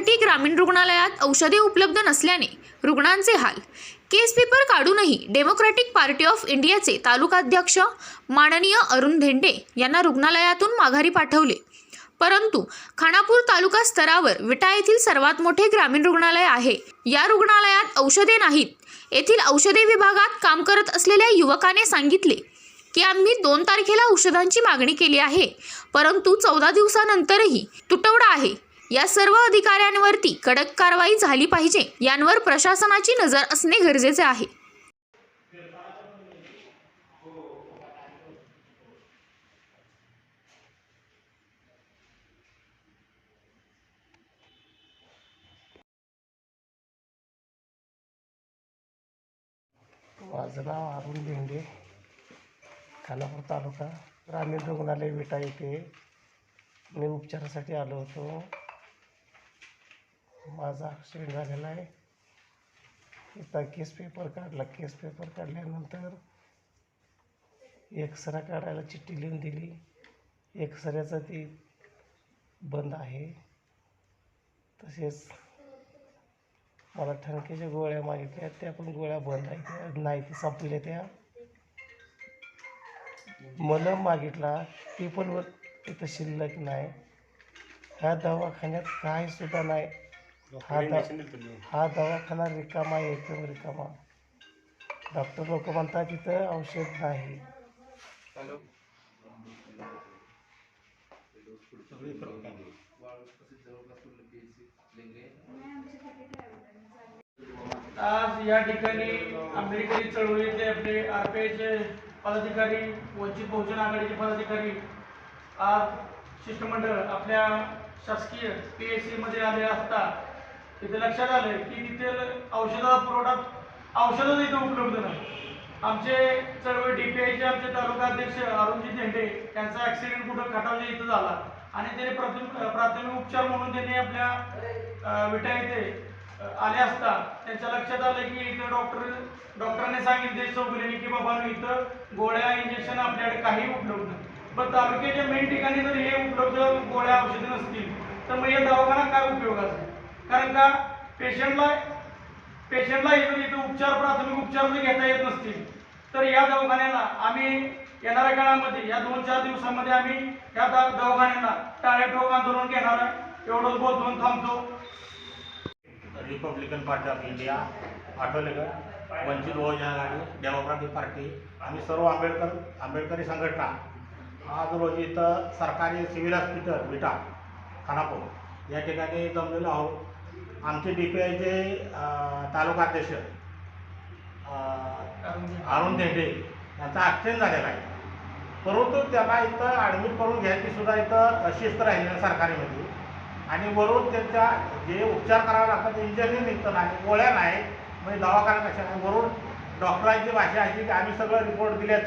ग्रामीण रुग्णालयात औषधे उपलब्ध नसल्याने रुग्णांचे हाल. केस पेपर काढूनही डेमोक्रॅटिक पार्टी ऑफ इंडियाचे तालुकाध्यक्ष माननीय अरुण धेंडे यांना रुग्णालयातून माघारी पाठवले. परंतु खानापूर तालुका स्तरावर विटा येथील सर्वात मोठे ग्रामीण रुग्णालय आहे. या रुग्णालयात औषधे नाहीत. येथील औषधे विभागात काम करत असलेल्या युवकाने सांगितले की आम्ही दोन तारखेला औषधांची मागणी केली आहे. परंतु चौदा दिवसानंतरही तुटवडा आहे. या सर्व अधिकाऱ्यांवरती कडक कारवाई झाली पाहिजे यांवर प्रशासनाची नजर असणे गरजेचे आहे. माझं नाव अरुण भेंडे खानापूर तालुका ग्रामीण रुग्णालय विटा येथे. मी उपचारासाठी आलो होतो. माझा शेड झालेला आहे. इथं केस पेपर काढला. केस पेपर काढल्यानंतर एक्सरा काढायला चिठ्ठी लिहून दिली. एक्सऱ्याचं ती बंद आहे. तसेच मला ठणकेच्या गोळ्या मागितल्या. त्या पण गोळ्या बंद आहेत. त्या नाही ते संपल्या त्या. मलम मागितला. ती पण व- तिथं शिल्लक नाही. ह्या दवाखान्यात काही सुद्धा नाही. हा द हा दवाखाना रिकामा आहे एकदम रिकामा. डॉक्टर लोक म्हणतात तिथं औषध नाही. आज या ठिकाणी आंबेडकरी चळवळीतले आपले आर पी आयचे पदाधिकारी वंचित बहुजन आघाडीचे पदाधिकारी आज शिष्टमंडळ आपल्या शासकीय पी एच सीमध्ये आले असता तिथे लक्षात आलं की तिथे औषधाचा पुरवठा औषधं इथं उपलब्ध नाही. आमचे चळवळ डी पी आयचे आमचे तालुका अध्यक्ष अरुणजी धेंडे यांचा ॲक्सिडेंट कुठं खटावच्या इथं झाला. आणि त्याने प्राथमिक प्राथमिक उपचार म्हणून त्यांनी आपल्या विटा येथे आले असता. त्यांच्या लक्षात आलं की इथं डॉक्टर डॉक्टरांनी सांगितले चौगुलीने की बाबा इथं गोळ्या इंजेक्शन आपल्याकडे काही उपलब्ध नाही. पण तालुक्याच्या मेन ठिकाणी जर हे उपलब्ध गोळ्या औषधे नसतील तर मग या दवाखाना काय उपयोगाचा? आहे? कारण का? पेशंटला पेशंटला इथं इथं उपचार प्राथमिक उपचार जर घेता येत नसतील. तर या दवाखान्याला आम्ही येणाऱ्या काळामध्ये या दोन चार दिवसामध्ये आम्ही या दवाखान्यांना दवाखान्याला टाळेठोक आंदोलन घेणार आहे. एवढंच बोलून थांबतो. रिपब्लिकन पार्टी ऑफ इंडिया आठवलेकर वंचित बहुजन आघाडी डेमोक्रॅटिक पार्टी आम्ही सर्व आंबेडकर आंबेडकरी संघटना आज रोजी इथं सरकारी सिव्हिल हॉस्पिटल विटा खानापूर या ठिकाणी जमलेलो आहोत. आमचे डी पी आयचे तालुका अध्यक्ष अरुण धेंडे यांचा ॲक्सिडेंट झालेला आहे. परंतु त्यांना इथं ॲडमिट करून घ्यायची सुद्धा इथं शिस्त राहिली सरकारीमध्ये. आणि वरून त्यांच्या जे उपचार करावे लागतात इंजनी निघतं नाही गोळ्या नाही म्हणजे दवाखाना कशा नाही वरून डॉक्टरांची भाषा अशी की आम्ही सगळं रिपोर्ट दिलेच.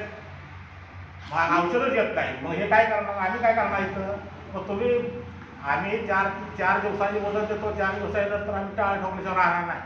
औषधच येत नाही. मग हे काय करणार? आम्ही काय करणार इथं? मग तुम्ही आम्ही चार चार दिवसांची मुदत देतो चार दिवसानंतर आम्ही टाळ ठोकल्याशिवाय राहणार नाही.